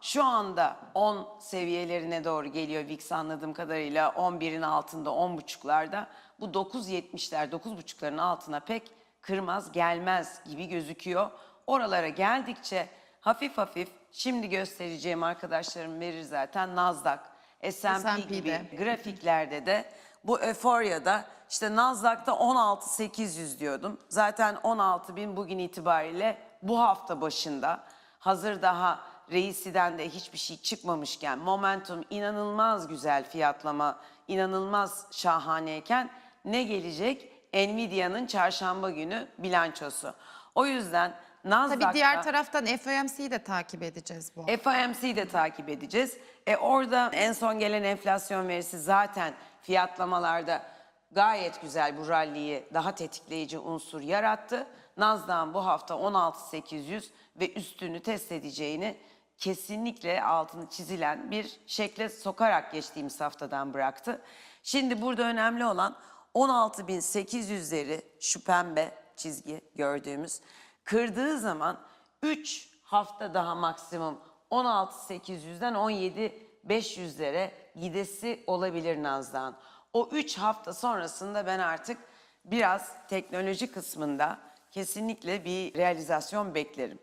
şu anda 10 seviyelerine doğru geliyor VIX anladığım kadarıyla 11'in altında 10.5'larda. Bu 9.70'ler 9.5'ların altına pek kırmaz gelmez gibi gözüküyor. Oralara geldikçe hafif hafif şimdi göstereceğim arkadaşlarım verir zaten Nasdaq, S&P gibi grafiklerde de bu euforyada işte Nasdaq'ta 16.800 diyordum. Zaten 16.000 bugün itibariyle bu hafta başında hazır daha reisiden de hiçbir şey çıkmamışken momentum inanılmaz güzel fiyatlama inanılmaz şahaneyken ne gelecek? Nvidia'nın çarşamba günü bilançosu. O yüzden Nasdaq'ta... Tabii diğer taraftan FOMC'yi de takip edeceğiz bu. FOMC'yi de takip edeceğiz. E orada en son gelen enflasyon verisi zaten fiyatlamalarda gayet güzel bu ralliyi daha tetikleyici unsur yarattı. Nasdaq'ın bu hafta 16.800 ve üstünü test edeceğini kesinlikle altını çizilen bir şekle sokarak geçtiğimiz haftadan bıraktı. Şimdi burada önemli olan 16.800'leri şu pembe çizgi gördüğümüz kırdığı zaman 3 hafta daha maksimum 16.800'den 17.500'lere gidesi olabilir Naz'dan. O 3 hafta sonrasında ben artık biraz teknoloji kısmında kesinlikle bir realizasyon beklerim.